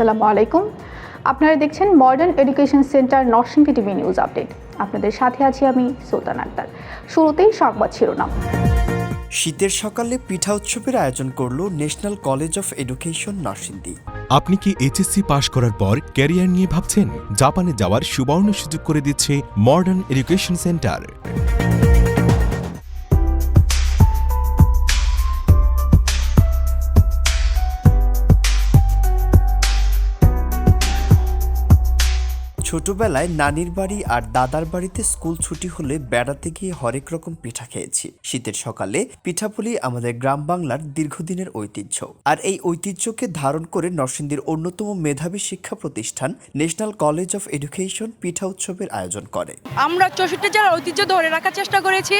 আসসালামু আলাইকুম। আপনারা দেখছেন modern education centre Narsingdi TV news update আপনাদের সাথে আছি আমি সুলতান আক্তার। শুরুতেই সংবাদ শিরোনাম। শীতের সকালে পিঠা উৎসবের আয়োজন করল national college of education Narsingdi. আপনি কি এইচএসসি পাশ করার পর ক্যারিয়ার নিয়ে ভাবছেন? জাপানে যাওয়ার সুবর্ণ সুযোগ করে দিচ্ছে মডার্ন এডুকেশন সেন্টার ছোটবেলায় নানির বাড়ি আর দাদার বাড়িতে স্কুল ছুটি হলে বেড়াতে গিয়ে হরেক রকম পিঠা খেয়েছি। শীতের সকালে পিঠাপুলি আমাদের গ্রাম বাংলার দীর্ঘদিনের ঐতিহ্য। আর এই ঐতিহ্যকে ধারণ করে নরসিংদীর অন্যতম মেধাবী শিক্ষা প্রতিষ্ঠান ন্যাশনাল কলেজ অফ এডুকেশন পিঠা উৎসবের আয়োজন করে। আমরা চৌষট্টি জেলার ঐতিহ্য ধরে রাখার চেষ্টা করেছি।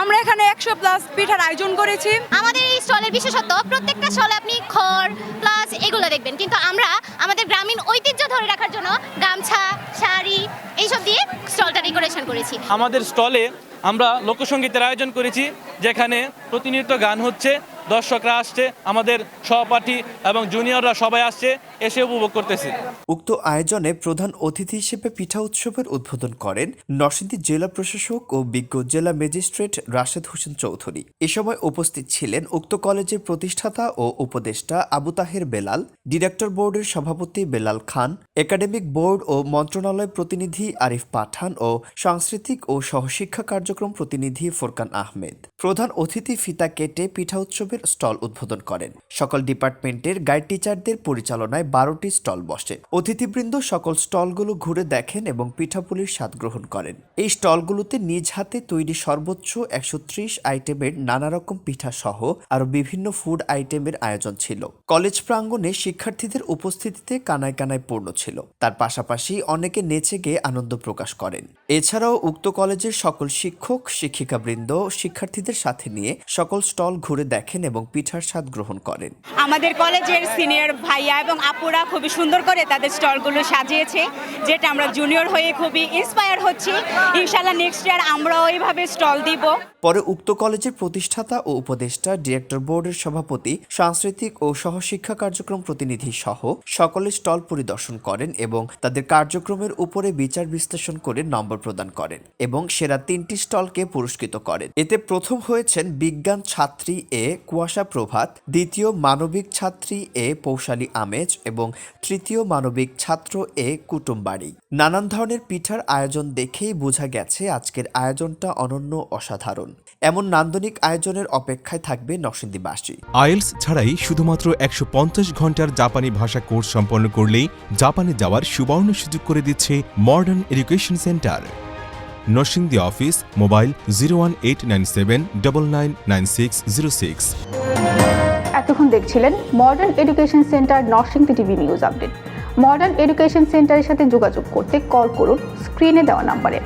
আমরা এখানে একশো প্লাস পিঠার আয়োজন করেছি। আমাদের এই স্টলের বিশেষত্ব প্রত্যেকটা স্টলে আপনি খড় প্লাস এগুলো দেখবেন। কিন্তু আমরা আমাদের গ্রামীণ ঐতিহ্য ধরে রাখার জন্য গামছা, শাড়ি এইসব দিয়ে স্টলটা ডেকোরেশন করেছি। আমাদের স্টলে আমরা লোকসঙ্গীতের আয়োজন করেছি, যেখানে প্রতিনিয়ত গান হচ্ছে। দর্শকরা আসছে, আমাদের সহপাঠী এবং জুনিয়ররা সবাই আসছে, এসে উপভোগ করতেছে। উক্ত আয়োজনে প্রধান অতিথি হিসেবে পিঠা উৎসবের উদ্বোধন করেন নরসিংদী জেলা প্রশাসক ও বিজ্ঞ জেলা ম্যাজিস্ট্রেট রাশেদ হোসেন চৌধুরী। এ সময় উপস্থিত ছিলেন উক্ত কলেজের প্রতিষ্ঠাতা ও উপদেষ্টা আবু তাহের বেলাল, ডিরেক্টর বোর্ডের সভাপতি বেলাল খান, একাডেমিক বোর্ড ও মন্ত্রণালয় প্রতিনিধি আরিফ পাঠান ও সাংস্কৃতিক ও সহশিক্ষা কার্যক্রম প্রতিনিধি ফোরকান আহমেদ। প্রধান অতিথি ফিতা কেটে পিঠা উৎসবের স্টল উদ্বোধন করেন। সকল ডিপার্টমেন্টের গাইড টিচারদের পরিচালনায় বারোটি স্টল বসে। অতিথিবৃন্দ সকল স্টলগুলো ঘুরে দেখেন এবং পিঠাপুলির স্বাদ গ্রহণ করেন। এই স্টলগুলোতে নিজ হাতে তৈরি সর্বোচ্চ একশো ত্রিশ আইটেমের নানা রকম পিঠা সহ আরও বিভিন্ন ফুড আইটেমের আয়োজন ছিল। কলেজ প্রাঙ্গণে শিক্ষার্থীদের উপস্থিতিতে কানায় কানায় পূর্ণ ছিল। তার পাশাপাশি অনেকে নেচে গিয়ে আনন্দ প্রকাশ করেন। এছাড়াও উক্ত কলেজের সকল শিক্ষক, শিক্ষিকাবৃন্দ, শিক্ষার্থীদের সাথে নিয়ে সকল স্টল ঘুরে দেখেন এবং পিঠার স্বাদ গ্রহণ করেন। আমাদের কলেজের সিনিয়র ভাইয়া এবং আপুরা খুবই সুন্দর করে তাদের স্টলগুলো সাজিয়েছে যেটা আমরা জুনিয়র হয়ে খুবই ইন্সপায়ার হচ্ছি। ইনশাল্লাহ নেক্সট ইয়ার আমরাও এইভাবে স্টল দিব। পরে উক্ত কলেজের প্রতিষ্ঠাতা ও উপদেষ্টা ডিরেক্টর বোর্ডের সভাপতি সাংস্কৃতিক ও সহশিক্ষা কার্যক্রম প্রতিনিধি সহ সকলে স্টল পরিদর্শন করেন এবং তাদের কার্যক্রমের উপরে বিচার বিশ্লেষণ করে নম্বর প্রদান করেন এবং সেরা তিনটি স্টলকে পুরস্কৃত করেন। এতে প্রথম হয়েছেন বিজ্ঞান ছাত্রী এ কুয়াশা প্রভাত, দ্বিতীয় মানবিক ছাত্রী এ পৌশালী আমেজ এবং তৃতীয় মানবিক ছাত্র এ কুটুমবাড়ি। নানান ধরনের পিঠার আয়োজন দেখেই বোঝা গেছে আজকের আয়োজনটা অনন্য অসাধারণ। এমন নান্দনিক আয়োজনের অপেক্ষায় থাকবে নরসিংদীবাসী। আইএলস ছাড়াই শুধুমাত্র একশো পঞ্চাশ ঘণ্টার জাপানি ভাষা কোর্স সম্পন্ন করলেই জাপানে যাওয়ার সুবর্ণ সুযোগ করে দিচ্ছে modern education centre Narsingdi office mobile zero one eight nine seven double nine nine six zero six এতক্ষণ দেখছিলেন modern education centre Narsingdi TV news update modern education সেন্টারের সাথে যোগাযোগ করতে কল করুন স্ক্রিনে দেওয়া নাম্বারে।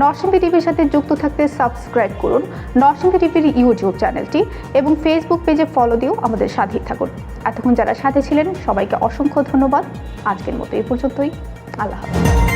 নরসিংদী টিভির সাথে যুক্ত থাকতে সাবস্ক্রাইব করুন নরসিংদী টিভির ইউটিউব চ্যানেলটি এবং ফেসবুক পেজে ফলো দিয়েও আমাদের সাথেই থাকুন। এতক্ষণ যারা সাথে ছিলেন, সবাইকে অসংখ্য ধন্যবাদ। আজকের মতো এই পর্যন্তই। আল্লাহ হাফেজ।